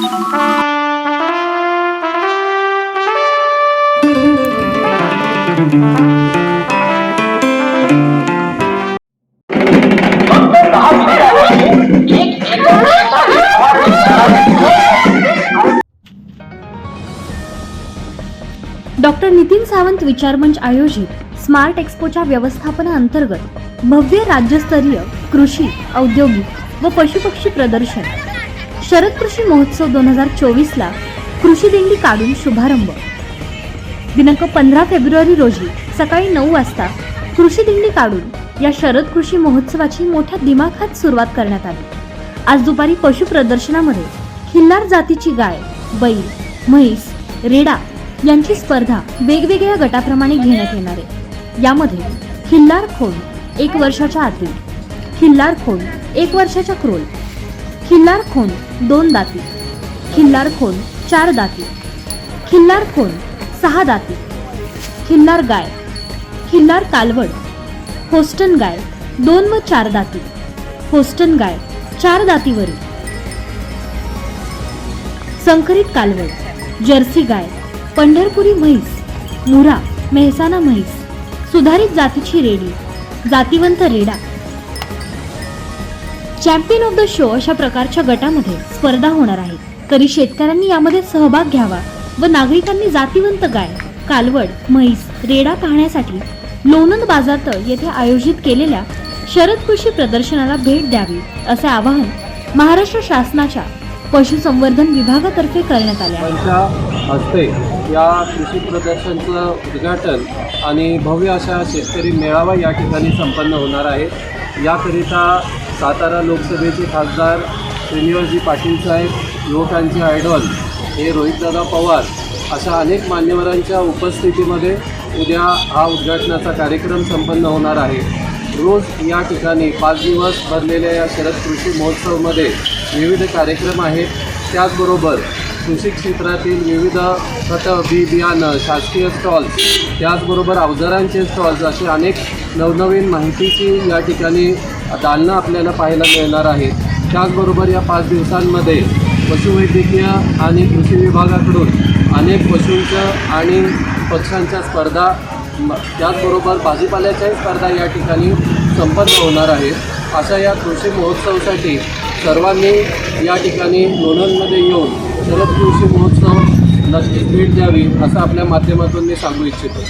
Doctor Nitin Sawant विचारमंच आयोजित smart एक्स्पोच्या व्यवस्थापनाअंतर्गत भव्य राज्यस्तरीय कृषी औद्योगिक व पशुपक्षी प्रदर्शन. शरद कृषी महोत्सव दोन हजार चोवीसला कृषी दिंडी काढून शुभारंभ. दिनांक पंधरा फेब्रुवारी रोजी सकाळी नऊ वाजता कृषी दिंडी काढून या शरद कृषी महोत्सवाची मोठ्या दिमाखात सुरुवात करण्यात आली. आज दुपारी पशु प्रदर्शनामध्ये खिल्लार जातीची गाय बैल म्हैस रेडा यांची स्पर्धा वेगवेगळ्या गटाप्रमाणे घेण्यात येणार आहे. यामध्ये खिल्लार खोल एक वर्षाच्या आतील खिल्लार खोल एक वर्षाच्या क्रोल खिल्लार खोन दोन दाती. खिल्लार खोन चार दाती. खिल्लार खोन सहा दाती. खिल्लार गाय. खिल्लार कालवड. होस्टन गाय दोन व चार दाती. होस्टन गाय चार दातीवरील संकरित कालवड जर्सी गाय पंढरपुरी म्हैस मुरा मेहसाना म्हैस. सुधारित जातीची रेडी जातीवंत रेडा. चॅम्पियन ऑफ द शो अशा प्रकारच्या गटामध्ये स्पर्धा होणार आहे. तरी शेतकऱ्यांनी यामध्ये सहभाग घ्यावा व नागरिकांनी जातीवंत गाय कालवड म्हैस रेडा पाहण्यासाठी लोणंद बाजार येथे आयोजित केलेल्या शरद कृषी प्रदर्शनाला भेट द्यावी असे आवाहन महाराष्ट्र शासनाच्या पशुसंवर्धन विभागातर्फे करण्यात आले हस्ते या कृषी प्रदर्शनचं उद्घाटन आणि भव्य अशा शेतकरी मेळावा या ठिकाणी संपन्न होणार आहे. याकरिता सातारा लोकसभेचे खासदार श्रीनिवासजी पाटील साहेब युवकांचे आयडॉल हे रोहितदादा पवार अशा अनेक मान्यवरांच्या उपस्थितीमध्ये उद्या हा उद्घाटनाचा कार्यक्रम संपन्न होणार आहे. रोज या ठिकाणी पाच दिवस भरलेल्या या शरद कृषी महोत्सवमध्ये विविध कार्यक्रम आहेत. त्याचबरोबर कृषी क्षेत्रातील विविध खतं बी बियाणं शासकीय स्टॉल्स त्याचबरोबर अवजारांचे स्टॉल्स असे अनेक नवनवीन माहितीची या ठिकाणी दालनं आपल्याला पाहायला मिळणार आहेत. त्याचबरोबर या पाच दिवसांमध्ये पशुवैद्यकीय आणि कृषी विभागाकडून अनेक पशूंचं आणि पक्ष्यांच्या स्पर्धा म- त्याचबरोबर भाजीपाल्याच्याही स्पर्धा या ठिकाणी संपन्न होणार आहेत. अशा या कृषी महोत्सवासाठी सर्वांनी या ठिकाणी लोणंदमध्ये येऊन शरद कृषी महोत्सव नक्कीच भेट द्यावी असं आपल्या माध्यमातून मी सांगू इच्छितो.